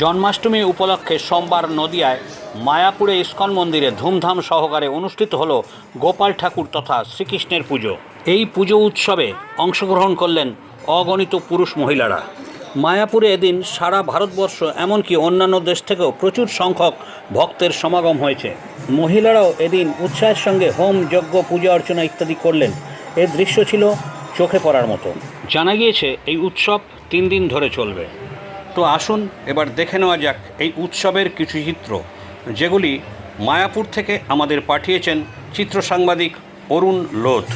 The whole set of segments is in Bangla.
জন্মাষ্টমী উপলক্ষে সোমবার নদিয়ায় মায়াপুরে ইস্কন মন্দিরে ধুমধাম সহকারে অনুষ্ঠিত হল গোপাল ঠাকুর তথা শ্রীকৃষ্ণের পুজো। এই পুজো উৎসবে অংশগ্রহণ করলেন অগণিত পুরুষ মহিলারা। মায়াপুরে এদিন সারা ভারতবর্ষ এমনকি অন্যান্য দেশ থেকেও প্রচুর সংখ্যক ভক্তের সমাগম হয়েছে। মহিলারাও এদিন উৎসাহের সঙ্গে হোম যজ্ঞ, পূজা অর্চনা ইত্যাদি করলেন। এর দৃশ্য ছিল চোখে পড়ার মতো। জানা গিয়েছে, এই উৎসব তিন দিন ধরে চলবে। তো আসুন, এবার দেখে নেওয়া যাক এই উৎসবের কিছু চিত্র, যেগুলি মায়াপুর থেকে আমাদের পাঠিয়েছেন চিত্র সাংবাদিক অরুণ লোধ।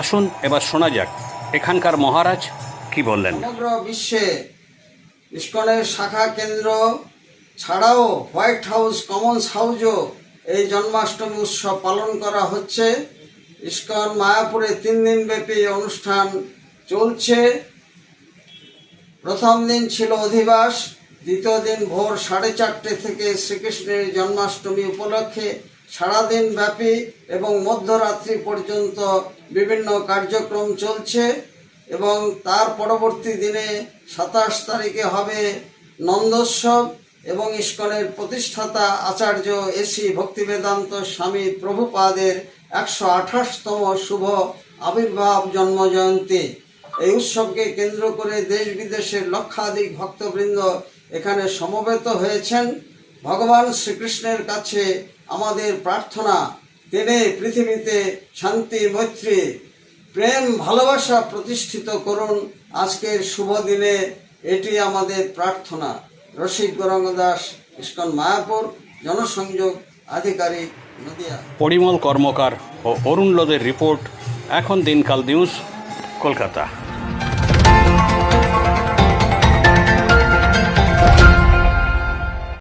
আসুন, এবার শোনা যাক, এখানকার মহারাজ কি বললেন? সমগ্র বিশ্বে ইস্কনের শাখা কেন্দ্র ছাড়াও হোয়াইট হাউস কমন্স হাউসও এই জন্মাষ্টমী উৎসব পালন করা হচ্ছে। ইস্কন মায়াপুরে তিন দিন ব্যাপী অনুষ্ঠান চলছে। প্রথম দিন ছিল অধিবাস, দ্বিতীয় দিন ভোর সাড়ে চারটে থেকে শ্রীকৃষ্ণের জন্মাষ্টমী উপলক্ষে সারাদিন ব্যাপী এবং মধ্যরাত্রি পর্যন্ত বিভিন্ন কার্যক্রম চলছে এবং তার পরবর্তী দিনে সাতাশ তারিখে হবে নন্দোৎসব এবং ইস্কনের প্রতিষ্ঠাতা আচার্য এসি ভক্তিবেদান্ত স্বামী প্রভুপাদের একশো আঠাশতম শুভ আবির্ভাব জন্মজয়ন্তী। এই উৎসবকে কেন্দ্র করে দেশ বিদেশের লক্ষাধিক ভক্তবৃন্দ এখানে সমবেত হয়েছেন। ভগবান শ্রীকৃষ্ণের কাছে আমাদের প্রার্থনা, তিনি পৃথিবীতে শান্তি, মৈত্রী, প্রেম, ভালোবাসা প্রতিষ্ঠিত করুন। আজকের শুভ দিনে এটি আমাদের প্রার্থনা। রসিক গৌরাঙ্গ দাস, ইস্কন মায়াপুর, জনসংযোগ আধিকারিক নদিয়া। পরিমল কর্মকার ও অরুণ লোদের রিপোর্ট, এখন দিনকাল নিউজ, কলকাতা।